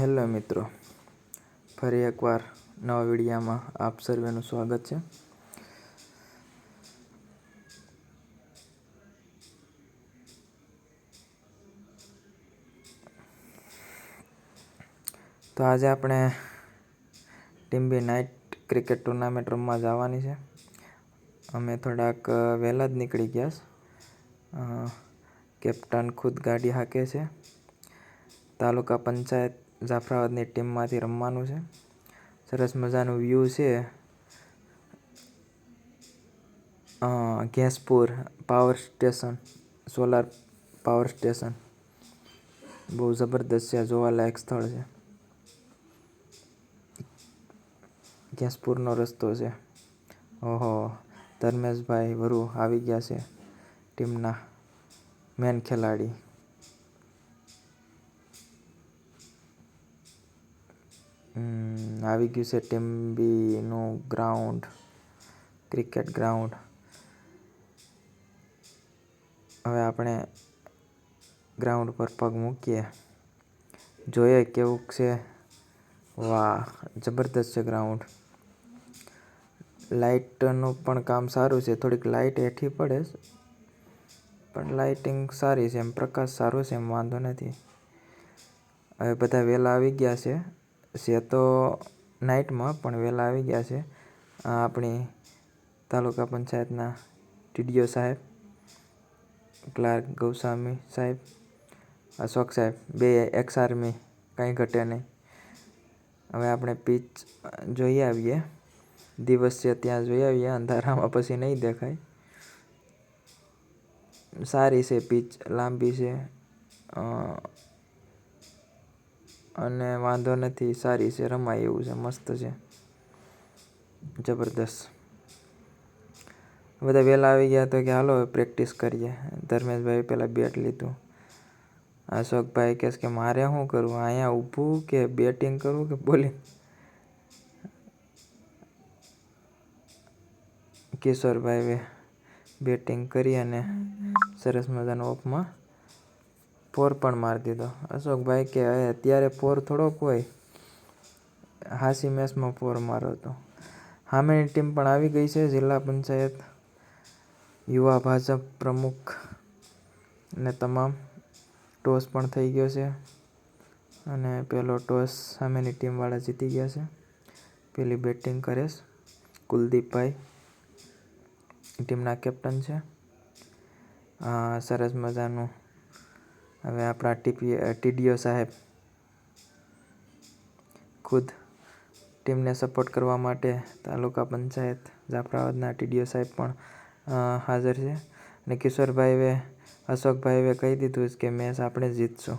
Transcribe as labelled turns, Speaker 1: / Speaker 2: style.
Speaker 1: Hello મિત્રો, ફરી એકવાર નવા વિડીયામાં આપ સર્વેનું સ્વાગત છે. તો આજે આપણે ટીમ્બી નાઇટ ક્રિકેટ ટુર્નામેન્ટ રમવા જવાની છે. અમે થોડાક વહેલા જ નીકળી ગયા કેપ્ટન ખુદ ગાડી હાકે છે. તાલુકા પંચાયત જાફરાબાદની ટીમમાંથી રમવાનું છે. સરસ મજાનું વ્યૂ છે. Gaspur power station solar power station બહુ જબરદસ્ત છે જોવાલાયક સ્થળ છે. ગેસપુરનો રસ્તો છે. ઓહો, ધર્મેશભાઈ વરુ આવી ગયા છે ટીમના મેન ખેલાડી. આવી ગયું છે ટીમબીનું ગ્રાઉન્ડ, ક્રિકેટ ગ્રાઉન્ડ. હવે આપણે ગ્રાઉન્ડ પર પગ મૂકીએ. જોઈએ કેવું છે. વાહ, જબરદસ્ત છે ગ્રાઉન્ડ. લાઇટનું પણ કામ સારું છે. થોડીક લાઇટ હેઠી પડે પણ લાઇટિંગ સારી છે એમ, પ્રકાશ સારો છે એમ, વાંધો નથી. હવે બધા વહેલા આવી ગયા છે. છે તો નાઇટમાં પણ વહેલા આવી ગયા છે. આપણી તાલુકા પંચાયતના ટીડીઓ સાહેબ, ક્લાર્ક ગૌસ્વામી સાહેબ, અશોક સાહેબ, બે એક્સ આર્મી કંઈ ઘટે નહીં. હવે આપણે પીચ જોઈ આવીએ. દિવસ છે ત્યાં જોઈ આવીએ, અંધારામાં પછી નહીં દેખાય. સારી છે પીચ લાંબી છે. અને વાંધો નથી, સારી છે, રમાય એવું છે, મસ્ત છે. જબરદસ્ત. બધા વહેલા આવી ગયા તો કે હાલો પ્રેક્ટિસ કરીએ. ધર્મેશભાઈ પહેલાં બેટ લીધું. અશોકભાઈ કહેશ કે મારે શું કરવું? અહીંયા ઊભું કે બેટિંગ કરવું કે બોલિંગ કિશોરભાઈ બેટિંગ કરી અને સરસ મજાનો ઓફમાં ફોર પણ મારી દીધો. અશોકભાઈ કે અત્યારે ફોર થોડોક હોય. હાસી મેચમાં ફોર મારો હતો. સામેની ટીમ પણ આવી ગઈ છે, જિલ્લા પંચાયત, યુવા ભાજપ પ્રમુખ ને તમામ. ટોસ પણ થઈ ગયો છે અને પેલો ટોસ સામેની ટીમવાળા જીતી ગયા છે. પેલી બેટિંગ કરે છે કુલદીપભાઈ. ટીમના કેપ્ટન છે. સરસ મજાનું હવે આપણા ટીપી ટીડીઓ સાહેબ ખુદ ટીમને સપોર્ટ કરવા માટે તાલુકા પંચાયત જાફરાબાદના ટીડીઓ સાહેબ પણ હાજર છે. અને કિશોરભાઈએ, અશોકભાઈએ કહી દીધું કે, મેચ આપણે જીતશું.